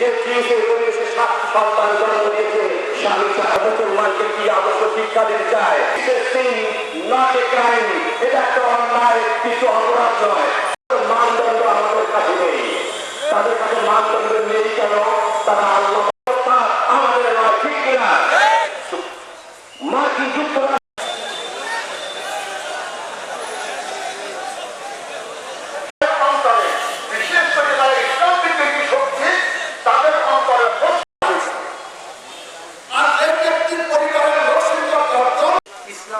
যে ত্রিশের পরিবেশে সাত সন্তান জন্ম দিয়েছে স্বামী মুসলমানকে কি আদর্শ শিক্ষা দিতে চায়? নট এ ক্রাইম এটা একটা অন্যায়, কিছু অপরাধ নয়। মানদণ্ড আমাদের কাছে কেন? তারা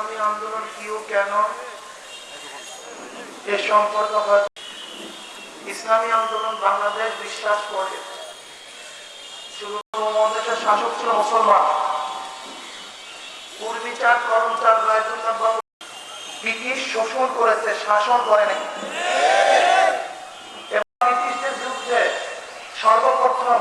ইসলামী আন্দোলন কি ও কেন? এ সম্পর্ক ইসলামী আন্দোলন বাংলাদেশ বিশ্বাস করে। শাসক ছিল মুসলমান। করমচার রায়দুল্লাহ ব্রিটিশ শোষণ করেছে, শাসন করেনি। ব্রিটিশদের যুদ্ধে সর্বপ্রথম